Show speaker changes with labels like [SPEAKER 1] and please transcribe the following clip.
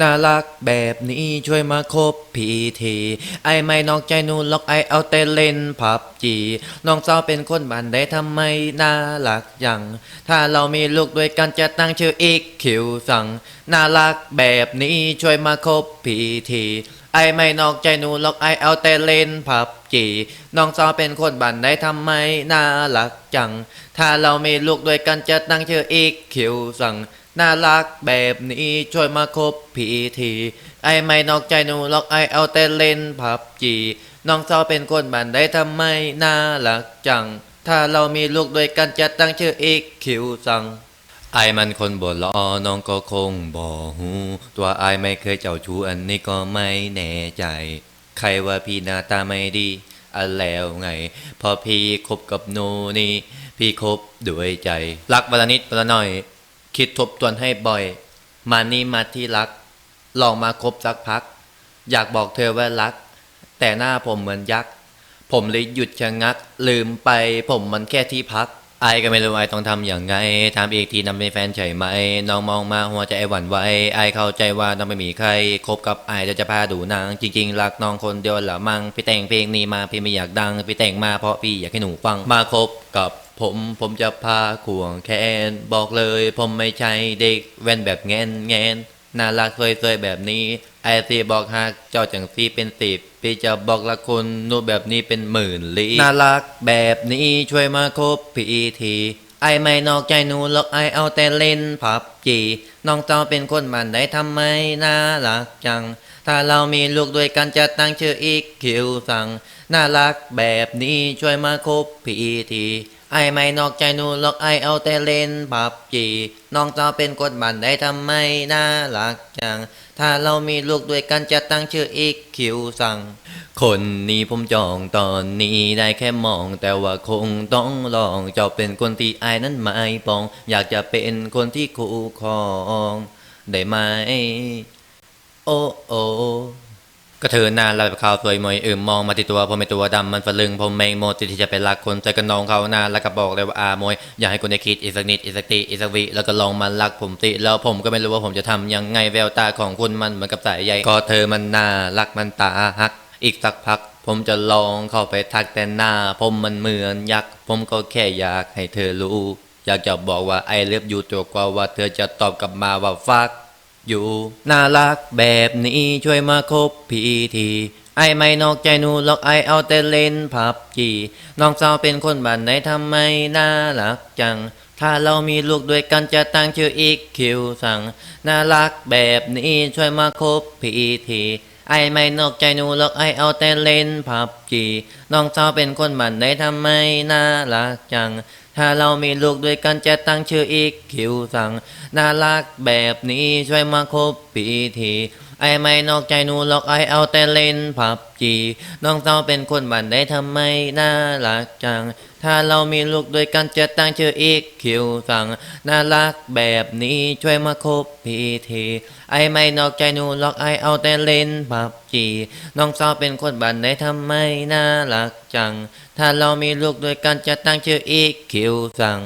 [SPEAKER 1] น่ารักแบบนี้ช่วยมาคบพีทีไอไม่นอกใจนูล็อกไอเอาแต่เล่นพับจีน้องสาวเป็นคนบ้านใดทำไมน่ารักยังถ้าเรามีลูกด้วยกันจะตั้งชื่ออีกคิวสั่งน่ารักแบบนี้ช่วยมาคบพีทีไอไม่นอกใจนูล็อกไอเอาแต่เล่นพับจีน้องสาวเป็นคนบ้านใดทำไมน่ารักจัง ถ้าเรามีลูกด้วยกันจะตั้งชื่ออีกคิวสั่ง น่ารักแบบนี้ช่วยมาคบพีทีไอไม่นอกใจหนูล็อกไอเอาแต่เล่นพับจีน้องสาวเป็นคนบ้านใดทำไมน่ารักจัง ถ้าเรามีลูกด้วยกันจะตั้งชื่ออีกคิวสังไอมันคนบ่ลอน้องก็คงบ่หูตัวไอไม่เคยเจ้าชู้อันนี้ก็ไม่แน่ใจ ใครว่าพี่หน้าตาไม่ดีอันแล้วไง พอพี่คบกับหนูนี่ พี่คบด้วยใจ รักวันละนิดวันละหน่อย คิดทบทวนให้บ่อย มานี่มาที่รัก ลองมาคบสักพัก อยากบอกเธอว่ารัก แต่หน้าผมเหมือนยักษ์ ผมเลยหยุดชะงัก ลืมไปผมมันแค่ที่พัก ไอก็ไม่รู้ไอต้องทำอย่างไงทำอีกทีนำเป็นแฟนใช่ไหม น้องมองมาหัวใจหวั่นไหวไอเข้าใจว่าต้องไม่มีใครคบกับไอจะจะพาดูนาง จริงๆรักน้องคนเดียวละมังพี่แต่งเพลงนี้มาพี่ไม่อยากดังพี่แต่งมาเพราะพี่อยากให้หนูฟังมาคบกับผมผมจะพาขวงแขนบอกเลย ผมไม่ใช่เด็กแว่นแบบแงนแงน น่ารักสวยๆแบบนี้ ไอซีบอกฮักเจ้าจังซีเป็นสิบพี่จะบอกละคนนูแบบนี้เป็นหมื่นลีน่ารักแบบนี้ช่วยมาคบพี่ทีไอไม่นอกใจหนูหรอกไอเอาแต่เล่นพับจีน้องเจ้าเป็นคนบ้านไหนทำไมน่ารักจัง ถ้าเรามีลูกด้วยกันจะตั้งชื่ออีกคิวสั่ง น่ารักแบบนี้ช่วยมาคบพี่ที ไอไม่นอกใจหนูหรอกไอเอาแต่เล่นพับจีน้องเจ้าเป็นคนบ้านใดทำไมน่ารักจัง ถ้าเรามีลูกด้วยกันจะตั้งชื่ออีกคิวสั่ง คนนี้ผมจองตอนนี้ได้แค่มอง แต่ว่าคงต้องลองเจ้าเป็นคนที่ไอนั้นไม่ปอง อยากจะเป็นคนที่คู่ครอง ได้ไหม โอ้โอ้ ก็เธอหน้าเราบบขาวสวยมวยอื่มมองมาที่ตัวผมเป็นตัวดำมันฝลึงผมแมงโมติที่จะไปรักคนใจกันน้องเขาน้าแล้วก็บอกเลยว่าอามวยอยากให้คนได้คิดอีกสักนิดอีกสักทีอีกสักวิแล้วก็ลองมารักผมติแล้วผมก็ไม่รู้ว่าผมจะทำยังไงแววตาของคุณมันเหมือนกับสายใยก็เธอมันน่ารักมันตาฮัก อีกสักพัก ผมจะลองเข้าไปทักแต่หน้า ผมมันเหมือนยักษ์ผมก็แค่อยากให้เธอรู้ อยากจะบอกว่าไอเลิฟอยู่ตัวกว่าว่าเธอจะตอบกลับมาว่าฟัก อยู่น่ารักแบบนี้ช่วยมาคบพี่ทีไอไม่นอกใจหนูหรอกไอเอาแต่เล่นผับจีน้องสาวเป็นคนบ้านไหนทำไมน่ารักจัง ถ้าเรามีลูกด้วยกันจะตั้งชื่ออีกคิวสั่งน่ารักแบบนี้ช่วยมาคบพี่ที ไอไม่นอกใจหนูหรอกไอเอาแต่เล่นผับจีน้องสาวเป็นคนบันได้ทำไมน่ารักจัง ถ้าเรามีลูกด้วยกันจะตั้งชื่ออีกคิวสั่งน่ารักแบบนี้ช่วยมาคบปีที ไอไม่นอกใจหนูหรอกไอเอาแต่เล่นพับจีน้องสาวเป็นคนบ้านใดทำไมน่ารักจัง ถ้าเรามีลูกด้วยกันจะตั้งชื่ออีกคิวสั่งน่ารักแบบนี้ช่วยมาคบพีทีไอไม่นอกใจหนูหรอกไอเอาแต่เล่นพับจีน้องสาวเป็นคนบ้านใดทำไมน่ารักจัง ถ้าเรามีลูกด้วยกันจะตั้งชื่ออีกคิวสั่ง